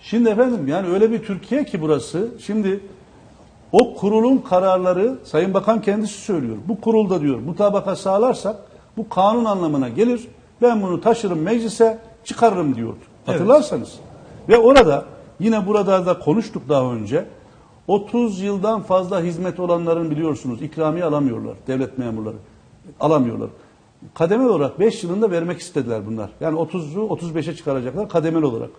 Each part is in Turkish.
Şimdi efendim yani öyle bir Türkiye ki burası. Şimdi o kurulun kararları Sayın Bakan kendisi söylüyor. Bu kurulda diyor mutabaka sağlarsak bu kanun anlamına gelir. Ben bunu taşırım meclise çıkarırım diyordu. Hatırlarsanız. Ve orada yine burada da konuştuk daha önce. 30 yıldan fazla hizmet olanların biliyorsunuz ikramiye alamıyorlar devlet memurları. Alamıyorlar. Kademel olarak 5 yılında vermek istediler bunlar. Yani 30'u 35'e çıkaracaklar kademel olarak.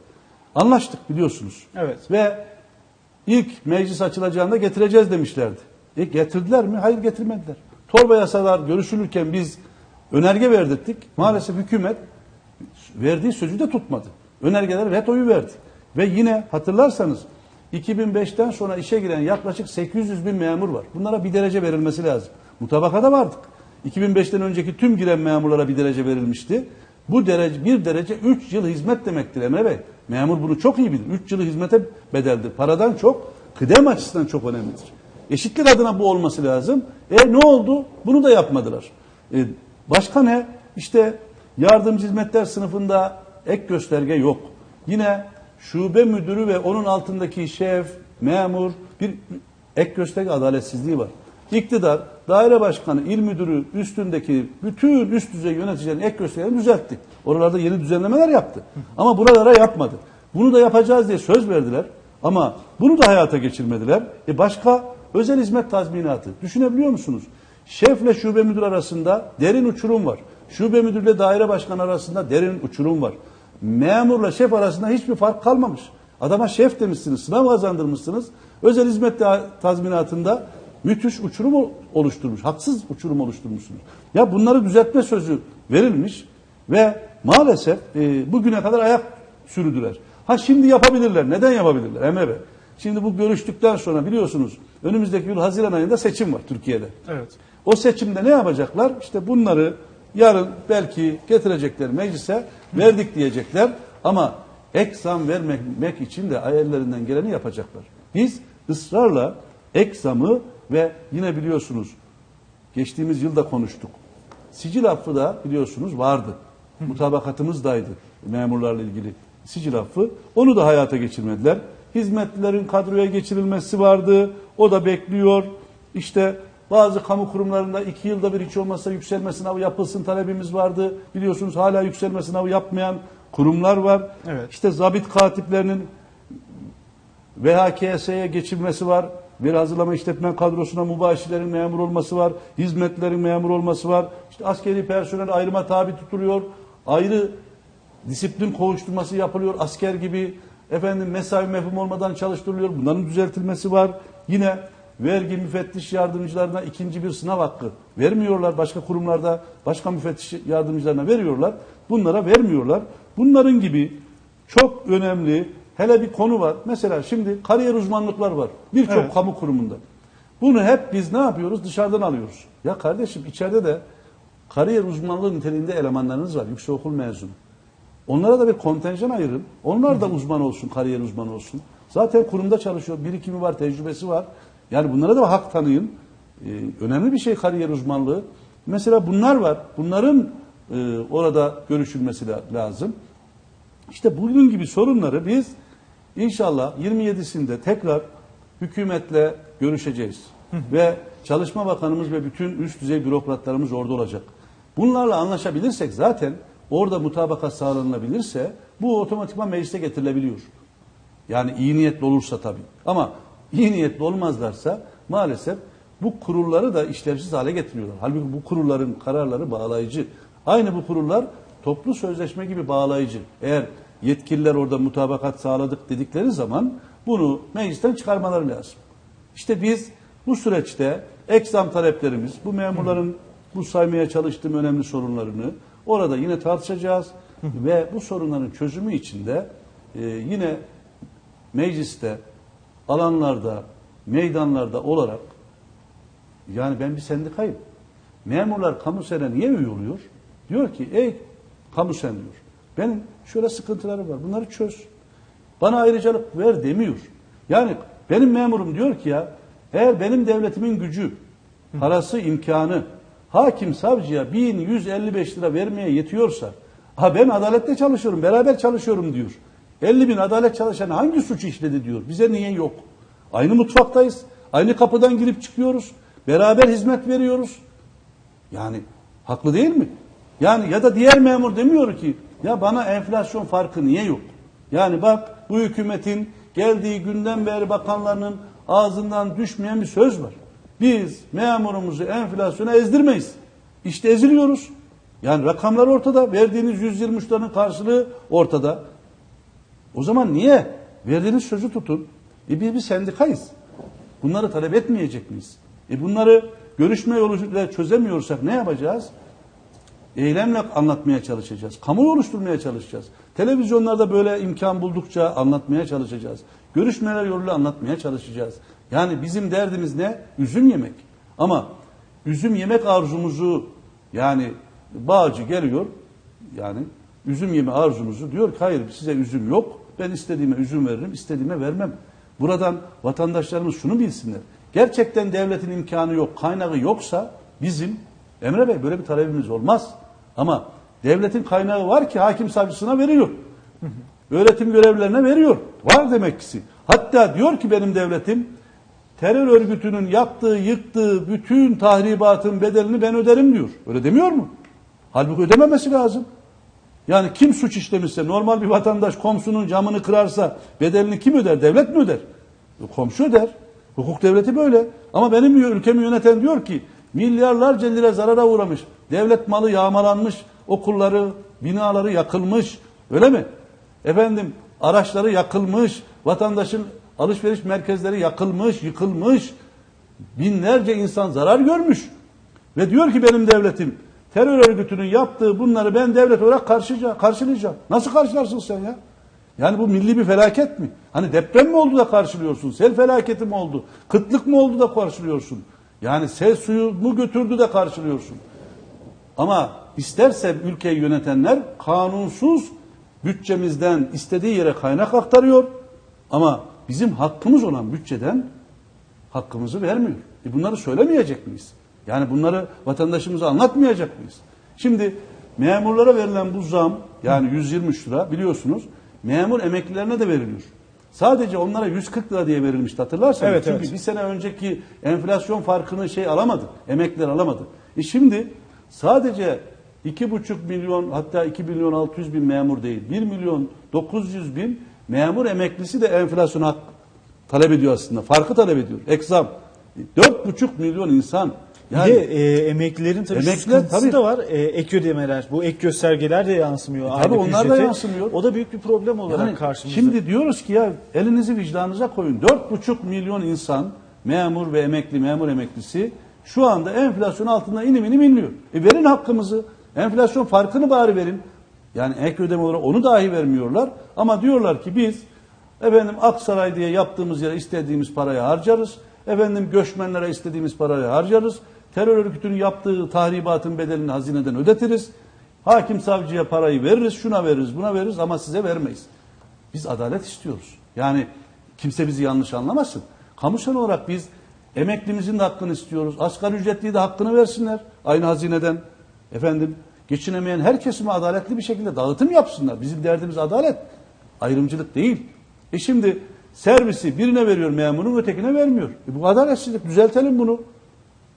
Anlaştık biliyorsunuz. Evet. Ve ilk meclis açılacağında getireceğiz demişlerdi. E getirdiler mi? Hayır getirmediler. Torba yasalar görüşülürken biz önerge verdirttik. Maalesef hükümet verdiği sözü de tutmadı. Önergeler vetoyu verdi. Ve yine hatırlarsanız 2005'ten sonra işe giren yaklaşık 800 bin memur var. Bunlara bir derece verilmesi lazım. Mutabakada vardık. 2005'ten önceki tüm giren memurlara bir derece verilmişti. Bu derece bir derece 3 yıl hizmet demektir Emre Bey. Memur bunu çok iyi bilir. 3 yılı hizmete bedeldir. Paradan çok kıdem açısından çok önemlidir. Eşitlik adına bu olması lazım. E ne oldu? Bunu da yapmadılar. E, başka ne? İşte yardımcı hizmetler sınıfında ek gösterge yok. Yine şube müdürü ve onun altındaki şef, memur bir ek gösterge adaletsizliği var. İktidar, daire başkanı, il müdürü üstündeki bütün üst düzey yöneticilerin ek göstergelerini düzeltti. Oralarda yeni düzenlemeler yaptı. Ama buralara yapmadı. Bunu da yapacağız diye söz verdiler. Ama bunu da hayata geçirmediler. E başka özel hizmet tazminatı. Düşünebiliyor musunuz? Şefle şube müdür arasında derin uçurum var. Şube müdürle daire başkanı arasında derin uçurum var. Memurla şef arasında hiçbir fark kalmamış. Adama şef demişsiniz, sınav kazandırmışsınız. Özel hizmet ta- tazminatında müthiş uçurum oluşturmuş. Haksız uçurum oluşturmuşsunuz. Ya bunları düzeltme sözü verilmiş ve maalesef e, bugüne kadar ayak sürdüler. Ha şimdi yapabilirler. Neden yapabilirler Emre Bey? Şimdi bu görüştükten sonra biliyorsunuz önümüzdeki yıl Haziran ayında seçim var Türkiye'de. Evet. O seçimde ne yapacaklar? İşte bunları yarın belki getirecekler meclise verdik diyecekler ama ek zam vermek için de ellerinden geleni yapacaklar. Biz ısrarla ek zamı ve yine biliyorsunuz geçtiğimiz yılda konuştuk. Sicil affı da biliyorsunuz vardı. Mutabakatımızdaydı memurlarla ilgili sicil affı. Onu da hayata geçirmediler. Hizmetlilerin kadroya geçirilmesi vardı. O da bekliyor. İşte bazı kamu kurumlarında iki yılda bir hiç olmazsa yükselme sınavı yapılsın talebimiz vardı. Biliyorsunuz hala yükselme sınavı yapmayan kurumlar var. Evet. İşte zabit katiplerinin VHKS'ye geçilmesi var. Bir hazırlama işletme kadrosuna mübaşirlerin memur olması var. Hizmetlerin memur olması var. İşte askeri personel ayrıma tabi tutuluyor. Ayrı disiplin kovuşturması yapılıyor. Asker gibi efendim mesai mefhum olmadan çalıştırılıyor. Bunların düzeltilmesi var. Yine vergi müfettiş yardımcılarına ikinci bir sınav hakkı vermiyorlar. Başka kurumlarda başka müfettiş yardımcılarına veriyorlar. Bunlara vermiyorlar. Bunların gibi çok önemli hele bir konu var. Mesela şimdi kariyer uzmanlıklar var. Birçok Evet. kamu kurumunda. Bunu hep biz ne yapıyoruz? Dışarıdan alıyoruz. Ya kardeşim içeride de kariyer uzmanlığı niteliğinde elemanlarınız var. Yüksekokul mezunu. Onlara da bir kontenjan ayırın. Onlar da uzman olsun, kariyer uzmanı olsun. Zaten kurumda çalışıyor, birikimi var, tecrübesi var. Yani bunlara da hak tanıyın. Ee, önemli bir şey kariyer uzmanlığı. Mesela bunlar var. Bunların e, orada görüşülmesi la- lazım. İşte bunun gibi sorunları biz inşallah 27'sinde tekrar hükümetle görüşeceğiz. ve Çalışma Bakanımız ve bütün üst düzey bürokratlarımız orada olacak. Bunlarla anlaşabilirsek zaten orada mutabakat sağlanabilirse bu otomatikman meclise getirilebiliyor. Yani iyi niyetli olursa tabii. Ama iyi niyetli olmazlarsa maalesef bu kurulları da işlevsiz hale getiriyorlar. Halbuki bu kurulların kararları bağlayıcı. Aynı bu kurullar toplu sözleşme gibi bağlayıcı. Eğer yetkililer orada mutabakat sağladık dedikleri zaman bunu meclisten çıkarmaları lazım. İşte biz bu süreçte eksam taleplerimiz, bu memurların bu saymaya çalıştığım önemli sorunlarını orada yine tartışacağız ve bu sorunların çözümü için de e, yine mecliste, alanlarda, meydanlarda olarak yani ben bir sendikayım. Memurlar kamu sene niye üye oluyor? Diyor ki ey kamu sen diyor. Benim şöyle sıkıntılarım var. Bunları çöz. Bana ayrıcalık ver demiyor. Yani benim memurum diyor ki ya eğer benim devletimin gücü, parası, imkanı hakim savcıya 1155 lira vermeye yetiyorsa ha ben adalette çalışıyorum, beraber çalışıyorum diyor. 50 bin adalet çalışanı hangi suç işledi diyor. Bize niye yok? Aynı mutfaktayız. Aynı kapıdan girip çıkıyoruz. Beraber hizmet veriyoruz. Yani haklı değil mi? Yani ya da diğer memur demiyor ki ya bana enflasyon farkı niye yok? Yani bak bu hükümetin geldiği günden beri bakanlarının ağzından düşmeyen bir söz var. Biz memurumuzu enflasyona ezdirmeyiz. İşte eziliyoruz. Yani rakamlar ortada. Verdiğiniz 123 liranın karşılığı ortada. O zaman niye? Verdiğiniz sözü tutun. E biz bir sendikayız. Bunları talep etmeyecek miyiz? E bunları görüşme yoluyla çözemiyorsak ne yapacağız? Eylemle anlatmaya çalışacağız. Kamuoyu oluşturmaya çalışacağız. Televizyonlarda böyle imkan buldukça anlatmaya çalışacağız. Görüşmeler yoluyla anlatmaya çalışacağız. Yani bizim derdimiz ne? Üzüm yemek. Ama üzüm yemek arzumuzu yani bağcı geliyor yani üzüm yeme arzumuzu diyor ki hayır size üzüm yok. Ben istediğime üzüm veririm, istediğime vermem. Buradan vatandaşlarımız şunu bilsinler. Gerçekten devletin imkanı yok, kaynağı yoksa bizim Emre Bey böyle bir talebimiz olmaz. Ama devletin kaynağı var ki hakim savcısına veriyor. Öğretim görevlilerine veriyor. Var demek ki. Hatta diyor ki benim devletim terör örgütünün yaptığı, yıktığı bütün tahribatın bedelini ben öderim diyor. Öyle demiyor mu? Halbuki ödememesi lazım. Yani kim suç işlemişse normal bir vatandaş komşunun camını kırarsa bedelini kim öder? Devlet mi öder? E, Komşu öder. Hukuk devleti böyle. Ama benim ülkemi yöneten diyor ki milyarlarca lira zarara uğramış. Devlet malı yağmalanmış. Okulları, binaları yakılmış. Öyle mi? Efendim araçları yakılmış. Vatandaşın alışveriş merkezleri yakılmış, yıkılmış. Binlerce insan zarar görmüş. Ve diyor ki benim devletim terör örgütünün yaptığı bunları ben devlet olarak karşılayacağım. karşılayacağım. Nasıl karşılarsın sen ya? Yani bu milli bir felaket mi? Hani deprem mi oldu da karşılıyorsun? Sel felaketi mi oldu? Kıtlık mı oldu da karşılıyorsun? Yani sel suyu mu götürdü de karşılıyorsun? Ama isterse ülkeyi yönetenler kanunsuz bütçemizden istediği yere kaynak aktarıyor. Ama bizim hakkımız olan bütçeden hakkımızı vermiyor. E bunları söylemeyecek miyiz? Yani bunları vatandaşımıza anlatmayacak mıyız? Şimdi memurlara verilen bu zam yani 123 lira biliyorsunuz memur emeklilerine de veriliyor. Sadece onlara 140 lira diye verilmişti hatırlarsanız. Evet, Çünkü evet. bir sene önceki enflasyon farkını şey alamadı. Emekliler alamadı. E şimdi sadece 2,5 milyon hatta 2 milyon 600 bin memur değil 1 milyon 900 bin memur emeklisi de enflasyon hak talep ediyor aslında. Farkı talep ediyor. Eksam. 4,5 milyon insan. Yani bir de e, emeklilerin tabii Emekliler, sıkıntısı tabii. da var. E, ek ödemeler, bu ek göstergeler de yansımıyor. tabii aylık onlar da yansımıyor. O da büyük bir problem olarak Yani karşımızda. Şimdi diyoruz ki ya elinizi vicdanınıza koyun. 4,5 milyon insan memur ve emekli, memur emeklisi şu anda enflasyon altında inim inim inliyor. E verin hakkımızı. Enflasyon farkını bari verin. Yani ek ödeme olarak onu dahi vermiyorlar. Ama diyorlar ki biz efendim Aksaray diye yaptığımız yere istediğimiz parayı harcarız. Efendim göçmenlere istediğimiz parayı harcarız. Terör örgütünün yaptığı tahribatın bedelini hazineden ödetiriz. Hakim savcıya parayı veririz, şuna veririz, buna veririz ama size vermeyiz. Biz adalet istiyoruz. Yani kimse bizi yanlış anlamasın. Kamusal olarak biz emeklimizin de hakkını istiyoruz. Asgari ücretliyi de hakkını versinler. Aynı hazineden. Efendim geçinemeyen her kesime adaletli bir şekilde dağıtım yapsınlar. Bizim derdimiz adalet. Ayrımcılık değil. E şimdi servisi birine veriyor memurun ötekine vermiyor. E bu adaletsizlik. Düzeltelim bunu.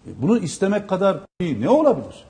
Bunu istemek kadar ne olabilir?